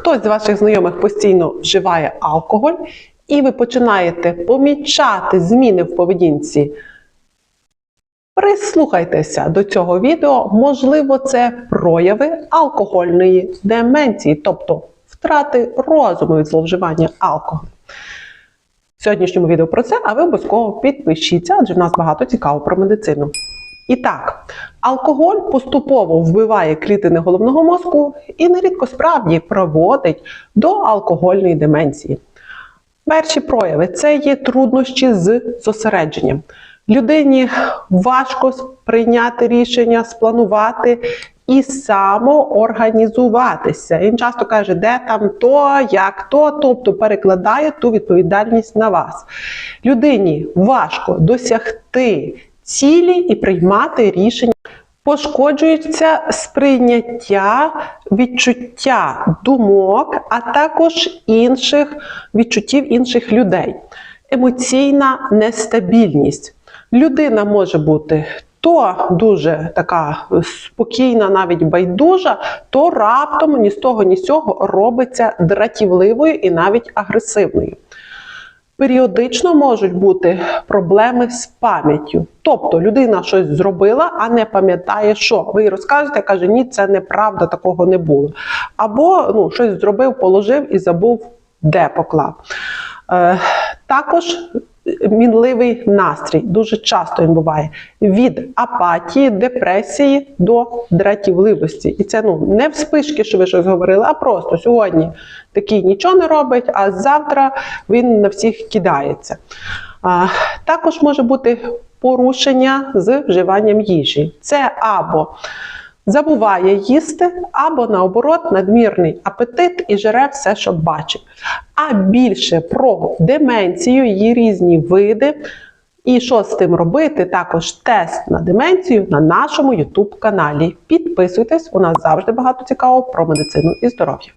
хтось з ваших знайомих постійно вживає алкоголь, і ви починаєте помічати зміни в поведінці. Прислухайтеся до цього відео, можливо, це прояви алкогольної деменції, тобто втрати розуму від зловживання алкоголю. В сьогоднішньому відео про це, а ви обов'язково підпишіться, адже в нас багато цікаво про медицину. І так, алкоголь поступово вбиває клітини головного мозку і нерідко справді приводить до алкогольної деменції. Перші прояви це є труднощі з зосередженням. Людині важко прийняти рішення, спланувати і самоорганізуватися. Він часто каже, де там то, як то, тобто перекладає ту відповідальність на вас. Людині важко досягти цілі і приймати рішення. Пошкоджується сприйняття, відчуття думок, а також інших відчуттів інших людей. Емоційна нестабільність. Людина може бути то дуже така спокійна, навіть байдужа, то раптом ні з того, ні з цього робиться дратівливою і навіть агресивною. Періодично можуть бути проблеми з пам'яттю. Тобто людина щось зробила, а не пам'ятає, що. Ви їй розкажете, каже, ні, це неправда, такого не було. Або ну, щось зробив, положив і забув, де поклав. Е, також мінливий настрій. Дуже часто він буває від апатії, депресії до дратівливості. І це ну не в спишки, що ви щось говорили, а просто сьогодні такий нічого не робить, а завтра він на всіх кидається. А, також може бути порушення з вживанням їжі. Це або забуває їсти, або наоборот, надмірний апетит і жере все, що бачить. А більше про деменцію, її різні види. І що з тим робити? Також тест на деменцію на нашому YouTube каналі. Підписуйтесь, у нас завжди багато цікавого про медицину і здоров'я.